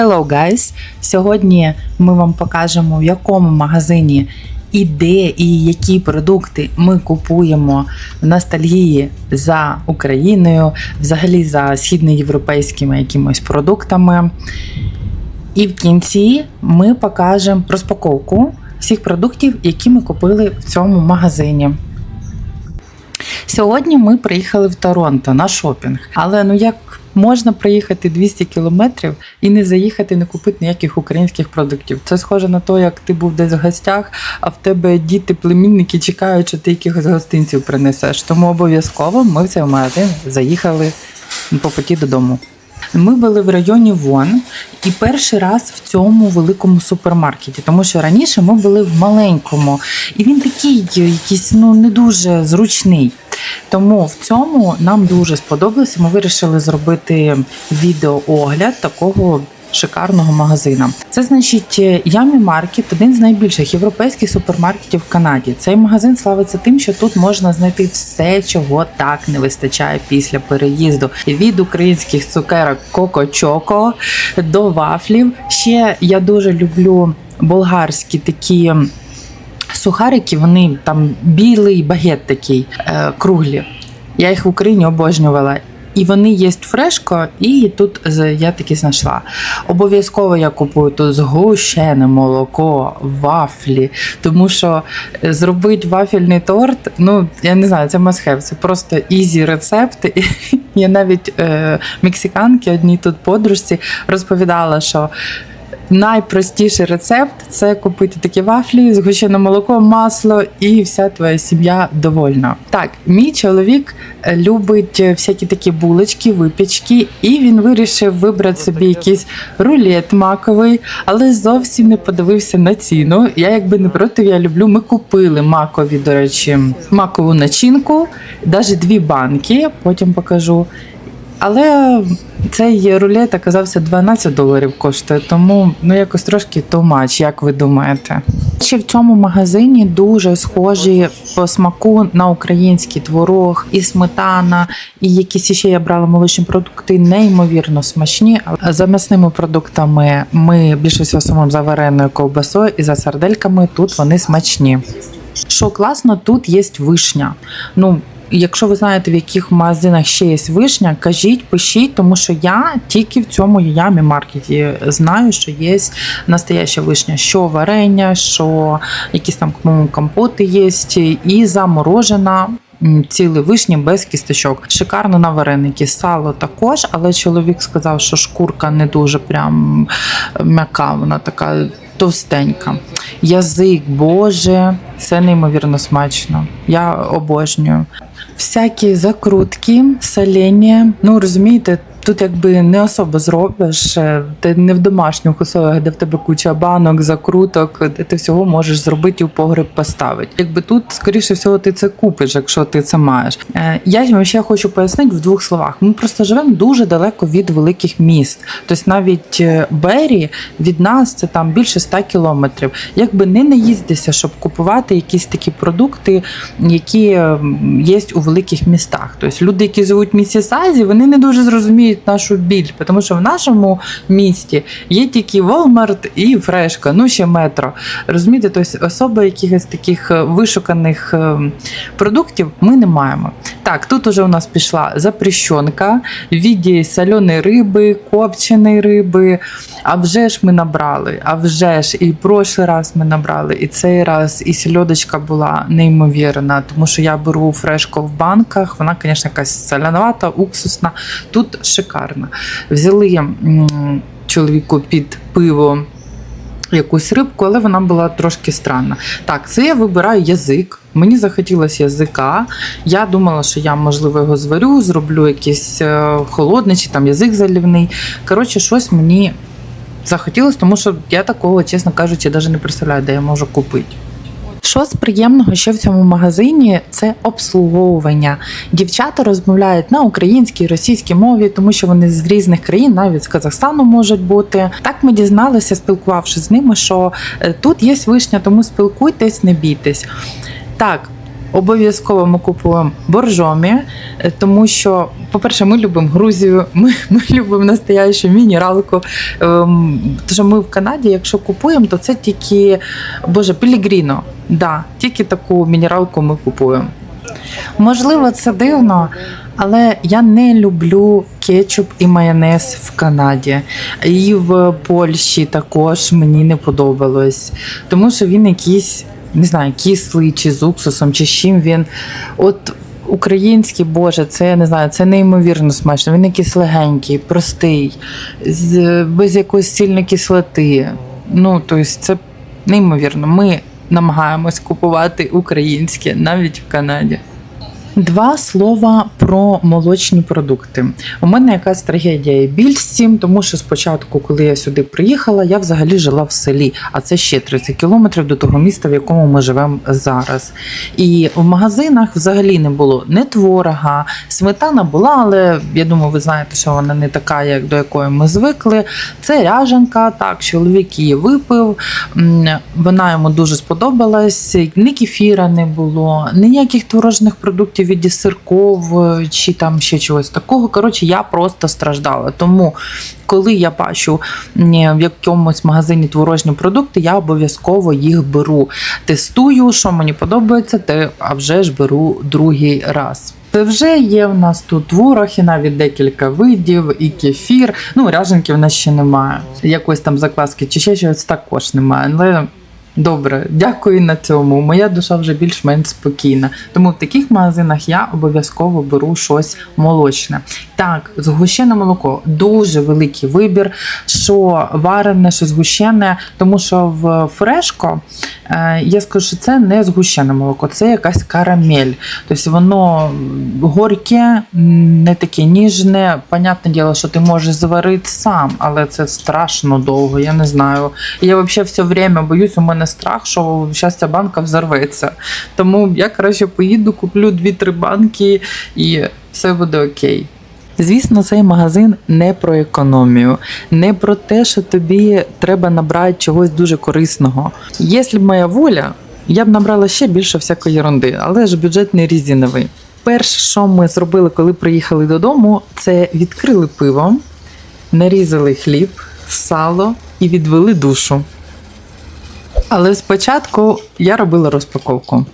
Hello, guys! Сьогодні ми вам покажемо, в якому магазині і де, і які продукти ми купуємо в ностальгії за Україною, взагалі за східноєвропейськими якимось продуктами. І в кінці ми покажемо розпаковку всіх продуктів, які ми купили в цьому магазині. Сьогодні ми приїхали в Торонто на шопінг. Але ну як можна проїхати 200 кілометрів і не заїхати, не купити ніяких українських продуктів? Це схоже на те, як ти був десь в гостях, а в тебе діти, племінники чекають, що ти якихось гостинців принесеш. Тому обов'язково ми в цей магазин заїхали по путі додому. Ми були в районі Вон і перший раз в цьому великому супермаркеті, тому що раніше ми були в маленькому, і він такий якийсь ну не дуже зручний. Тому в цьому нам дуже сподобалося. Ми вирішили зробити відеоогляд такого. Шикарного магазина. Це значить Ямі Маркет, один з найбільших європейських супермаркетів в Канаді. Цей магазин славиться тим, що тут можна знайти все, чого так не вистачає після переїзду. Від українських цукерок Коко Чоко до вафлів. Ще я дуже люблю болгарські такі сухарики, вони там білий багет такий е, круглі. Я їх в Україні обожнювала. І вони є фрешко, і тут я таки знайшла. Обов'язково я купую тут згущене молоко, вафлі, тому що е, зробити вафельний торт, ну я не знаю, це масхев, це просто ізі рецепти. Я навіть е, мексиканки одній тут подружці розповідала, що Найпростіший рецепт це купити такі вафлі, згущене молоко, масло, і вся твоя сім'я довольна. Так, мій чоловік е, любить е, всякі такі булочки, випічки, і він вирішив вибрати собі якийсь рулет маковий, але зовсім не подивився на ціну. Я якби не проти, я люблю. Ми купили макові, до речі, макову начинку, навіть дві банки, потім покажу. Але цей рулет оказався 12 доларів коштує, тому ну якось трошки much, як ви думаєте? Ще в цьому магазині дуже схожі по смаку на український творог і сметана, і якісь ще я брала молочні продукти, неймовірно смачні. За м'ясними продуктами ми більше всього самим за вареною ковбасою і за сардельками тут вони смачні. Що класно, тут є вишня. Ну, Якщо ви знаєте, в яких магазинах ще є вишня, кажіть, пишіть, тому що я тільки в цьому ямі маркеті знаю, що є настояща вишня, що варення, що якісь там компоти є, і заморожена. м, Цілі вишні без кісточок. Шикарно на вареники. Сало також, але чоловік сказав, що шкурка не дуже прям м'яка, вона така товстенька. Язик, боже, це неймовірно смачно. Я обожнюю. Всякі закрутки, солення. Ну розумієте, тут якби не особо зробиш. е, Ти не в домашніх условиях, де в тебе куча банок, закруток, де ти всього можеш зробити і в погреб поставити. Якби тут, скоріше всього, ти це купиш, якщо ти це маєш. Е, Я ще хочу пояснити в двох словах. Ми просто живемо дуже далеко від великих міст. Тобто навіть е, Бері від нас це там більше 100 кілометрів. Якби не наїздися, щоб купувати якісь такі продукти, які е, є у великих містах. Тобто люди, які живуть в місті Сазі, вони не дуже зрозуміють нашу біль, тому що в нашому місті є тільки Walmart і Фрешка, ну ще метро. Розумієте, тобто особи якихось таких е, вишуканих е, продуктів ми не маємо. Так, тут уже у нас пішла запрещенка в віді соленої риби, копченої риби. А вже ж ми набрали, а вже ж і прошлий раз ми набрали, і цей раз, і сільодочка була неймовірна, тому що я беру фрешко в банках. Вона, звісно, якась соляновата, уксусна. Тут шикарна. Взяли чоловіку під пиво. Якусь рибку, але вона була трошки странна. Так, це я вибираю язик. Мені захотілося язика. Я думала, що я, можливо, його зварю, зроблю якийсь е, холодний чи там язик залівний. Коротше, щось мені захотілося, тому що я такого, чесно кажучи, навіть не представляю, де я можу купити. Що з приємного ще в цьому магазині це обслуговування. Дівчата розмовляють на українській, російській мові, тому що вони з різних країн, навіть з Казахстану можуть бути. Так ми дізналися, спілкувавшись з ними, що е, тут є вишня, тому спілкуйтесь, не бійтесь. Так, Обов'язково ми купуємо боржомі, тому що, по-перше, ми любимо Грузію, ми, ми любимо настоящу мінералку. Ем, що ми в Канаді, якщо купуємо, то це тільки Боже, Пілігріно. Да, тільки таку мінералку ми купуємо. Можливо, це дивно, але я не люблю кетчуп і майонез в Канаді. І в Польщі також мені не подобалось, тому що він якийсь, не знаю, кислий чи з уксусом, чи з чим він. От український, боже, це я не знаю, це неймовірно смачно. Він якийсь легенький, простий, з, без якоїсь сильної кислоти. Ну, тобто, це неймовірно. Ми намагаємось купувати українське навіть в Канаді. Два слова про молочні продукти. У мене якась трагедія і біль з цим, тому що спочатку, коли я сюди приїхала, я взагалі жила в селі, а це ще 30 кілометрів до того міста, в якому ми живемо зараз. І в магазинах взагалі не було не творога, сметана була, але я думаю, ви знаєте, що вона не така, як до якої ми звикли. Це ряженка, так, чоловік її випив. Вона йому дуже сподобалась. Ні кефіра не було, ніяких творожних продуктів в віді сирков е, чи там ще чогось такого. Коротше, я просто страждала. Тому, коли я бачу в якомусь магазині творожні продукти, я обов'язково їх беру. Тестую, що мені подобається, те а вже ж беру другий раз. Це вже є в нас тут творог і навіть декілька видів, і кефір. Ну, ряженки в нас ще немає. Якоїсь там закваски чи ще щось також немає. Але добре, дякую на цьому. Моя душа вже більш-менш спокійна. Тому в таких магазинах я обов'язково беру щось молочне. Так, згущене молоко дуже великий вибір, що варене, що згущене, тому що в фрешко е, я скажу, що це не згущене молоко, це якась карамель. Тобто воно горьке, не таке ніжне. Понятне діло, що ти можеш зварити сам, але це страшно довго. Я не знаю. Я взагалі все время боюсь, у мене страх, що зараз ця банка взорветься. Тому я краще поїду, куплю 2-3 банки і все буде окей. Звісно, цей магазин не про економію, не про те, що тобі треба набрати чогось дуже корисного. Якщо б моя воля, я б набрала ще більше всякої ерунди, але ж бюджет не різиновий. Перше, що ми зробили, коли приїхали додому, це відкрили пиво, нарізали хліб, сало і відвели душу. Але спочатку я робила розпаковку.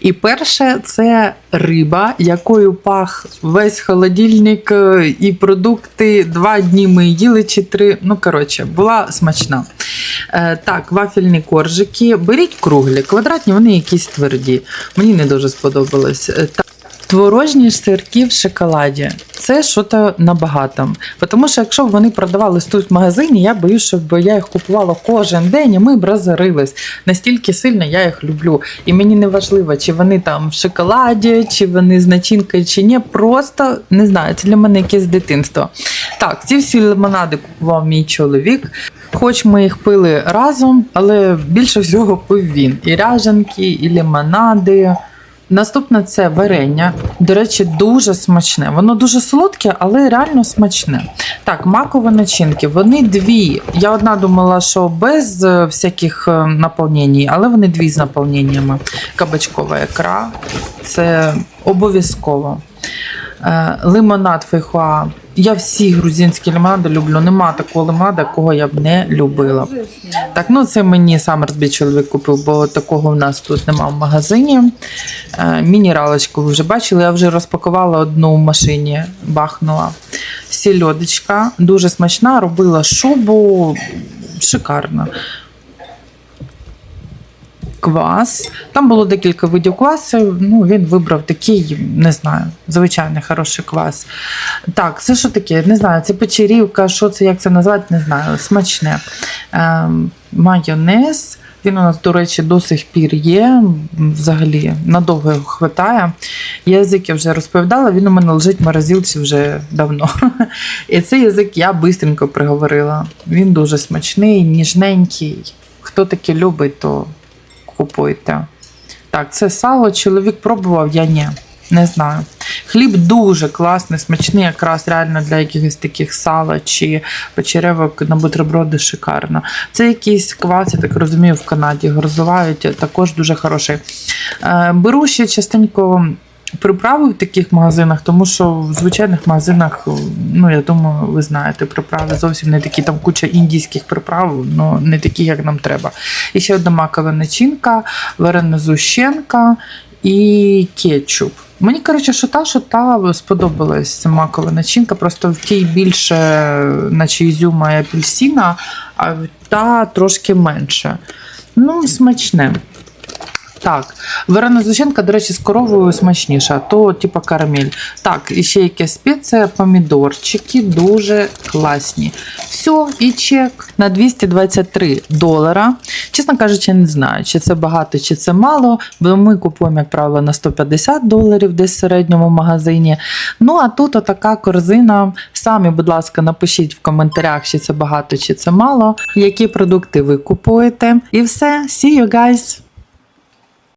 І перше це риба, якою пах весь холодильник е, і продукти. Два дні ми їли чи три. Ну, коротше, була смачна. Е, так, вафельні коржики. Беріть круглі, квадратні, вони якісь тверді. Мені не дуже сподобалось. Творожні сирки в шоколаді це щось набагато. Тому що якщо б вони продавались тут в магазині, я боюсь, щоб я їх купувала кожен день, і ми б розорились. Настільки сильно я їх люблю. І мені не важливо, чи вони там в шоколаді, чи вони з начинкою, чи ні. Просто не знаю, це для мене якесь дитинство. Так, ці всі лимонади купував мій чоловік. Хоч ми їх пили разом, але більше всього пив він. І ряженки, і лимонади. Наступне це варення. До речі, дуже смачне. Воно дуже солодке, але реально смачне. Так, макові начинки. Вони дві. Я одна думала, що без е, всяких е, наповнень, але вони дві з наповненнями. Кабачкова ікра. Це обов'язково. Е, Лимонад фейхуа. Я всі грузинські лимонади люблю. Нема такого лимонада, якого я б не любила. Так, ну це мені сам розбій чоловік купив, бо такого в нас тут нема в магазині. Е, Мінералочку ви вже бачили, я вже розпакувала одну в машині, бахнула. Сільодочка, дуже смачна, робила шубу, шикарно. Квас. Там було декілька видів квасу. Ну, він вибрав такий, не знаю, звичайний хороший квас. Так, це що таке? Не знаю, це печерівка, що це, як це назвати, не знаю. Смачне. Ем, майонез. Він у нас, до речі, до сих пір є. Взагалі надовго його хватає. Язик я вже розповідала, він у мене лежить в морозилці вже давно. І цей язик я швидко приговорила. Він дуже смачний, ніжненький. Хто таке любить, то купуйте. Так, це сало, чоловік пробував, я ні. Не знаю. Хліб дуже класний, смачний, якраз реально для якихось таких сала чи печеревок на бутерброди шикарно. Це якийсь квас, я так розумію, в Канаді його розвивають, також дуже хороший. Е, Беру ще частенько. Приправи в таких магазинах, тому що в звичайних магазинах, ну я думаю, ви знаєте, приправи зовсім не такі, там куча індійських приправ, ну не такі, як нам треба. І ще одна макова начинка, варена зущенка і кетчуп. Мені, коротше, що та, що та сподобалась ця макова начинка, просто в тій більше, наче ізюма і апельсина, а та трошки менше. Ну, смачне. Так, варена зущенка, до речі, з коровою смачніша, то типа карамель. Так, і ще якась спеція, помідорчики дуже класні. Все, і чек на 223 долара. Чесно кажучи, не знаю, чи це багато, чи це мало, бо ми купуємо, як правило, на 150 доларів десь в середньому магазині. Ну, а тут отака корзина. Самі, будь ласка, напишіть в коментарях, чи це багато, чи це мало, які продукти ви купуєте. І все, see you guys!